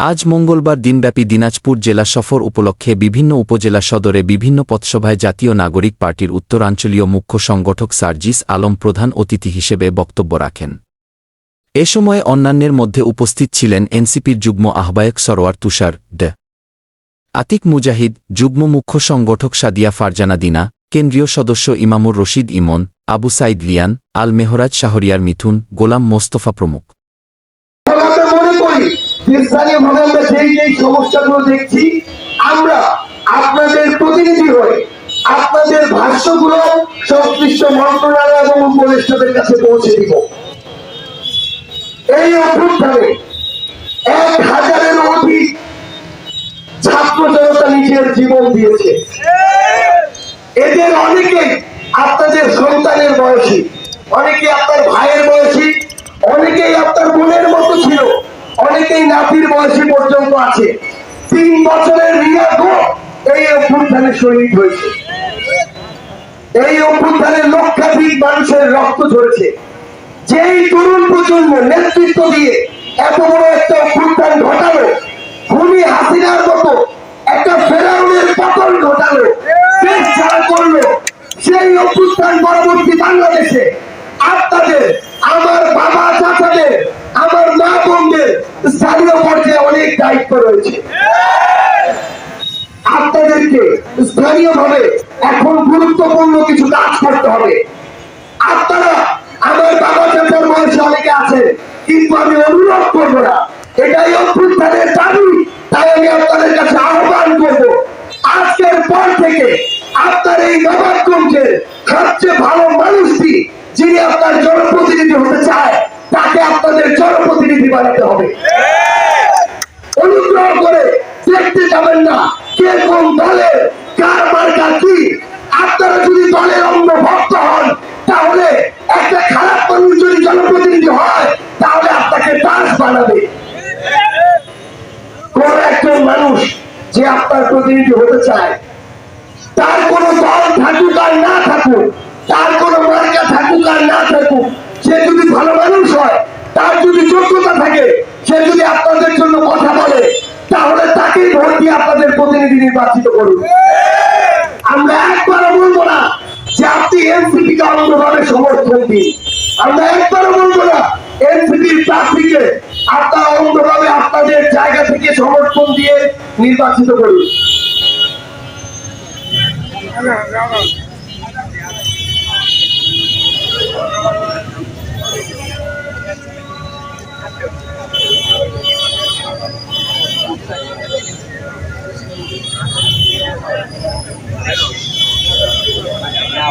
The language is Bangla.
আজ মঙ্গলবার দিনব্যাপী দিনাজপুর জেলা সফর উপলক্ষে বিভিন্ন উপজেলা সদরে বিভিন্ন পথসভায় জাতীয় নাগরিক পার্টির উত্তরাঞ্চলীয় মুখ্য সংগঠক সার্জিস আলম প্রধান অতিথি হিসেবে বক্তব্য রাখেন। এ সময় অন্যান্যের মধ্যে উপস্থিত ছিলেন এনসিপির যুগ্ম আহ্বায়ক সরোয়ার তুষার, ড। আতিক মুজাহিদ, যুগ্ম মুখ্য সংগঠক সাদিয়া ফারজানা দিনা, কেন্দ্রীয় সদস্য ইমামুর রশিদ ইমন, আবু সাইদ লিয়ান, আল মেহরাজ শাহরিয়ার মিথুন, গোলাম মোস্তফা প্রমুখ। স্থানীয়ভাবে আমরা যেই যেই সমস্যাগুলো দেখছি, আমরা আপনাদের প্রতিনিধি হয়ে আপনাদের ভাষ্যগুলো সংশ্লিষ্ট মন্ত্রণালয় এবং উপদেষ্টাদের কাছে পৌঁছে দিব। এই অভ্যুত্থানে এক হাজারের অধিক ছাত্র জনতা নিজের জীবন দিয়েছে। এদের অনেকেই আপনাদের সন্তানের বয়সী, অনেকে আপনার ভাইয়ের বয়সী অনেকেই আপনার বোনের মতো ছিল অনেকেই নাতির বয়সী পর্যন্ত আছে। তিন বছরের রিয়া গো এই অভ্যুত্থানে শহীদ হয়েছে। এই অভ্যুত্থানে লক্ষাধিক মানুষের রক্ত ঝরেছে। যেই তরুণ প্রজন্ম নেতৃত্ব দিয়ে এত বড় একটা অভ্যুত্থান ঘটালো, খুনি হাসিনার মতো একটা ফেরাউনের পতন ঘটালো, দেশ ছাড়া করল, সেই অভ্যুত্থান পরবর্তী বাংলাদেশে আপনাদের আমার বাবা চাচাদের আমার মা বোনদের স্থানীয় পর্যায়ে অনেক দায়িত্ব রয়েছে। আপনাদেরকে স্থানীয়ভাবে এখন গুরুত্বপূর্ণ কিছু কাজ করতে হবে। আপনারা আমার বাবা চাচার বয়সে অনেকে আছে কিন্তু আমি অনুরোধ করব না। এটাই অভ্যুত্থানের দাবি, তাই আমি আপনাদের কাছে আহ্বান করব। আজকের পর থেকে আপনার এই নবাবগঞ্জের সবচেয়ে ভালো মানুষটি যিনি আপনার জনপ্রতিনিধি হতে চায়, তাকে আপনাদের জনপ্রতিনিধি বানাতে হবে। যাবেন না। কে কোন দলের কার মার্কা কি? আপনারা যদি দলের অঙ্গ ভক্ত হন, তাহলে একটা খারাপ মানুষ যদি জনপ্রতিনিধি হয়, তাহলে আপনাকে দাস বানাবে। কোন একজন মানুষ যে আপনার প্রতিনিধি হতে চায়, তার কোন দল থাকুক আর না থাকুক তার কোন মার্কা থাকুক আর না থাকুক সে যদি ভালো মানুষ হয় তার যদি যোগ্যতা থাকে সে যদি আপনাদের জন্য কথা বলে তাহলে তাকেই ভোট দিয়ে আপনাদের প্রতিনিধি নির্বাচিত করুন আমরা একবারও বলব না যে আপনি অন্যভাবে সমর্থন দিই আমরা একবারও বলব না এনসিপির প্রার্থীকে আপনার অন্যভাবে আপনাদের জায়গা থেকে সমর্থন দিয়ে নির্বাচিত করুন।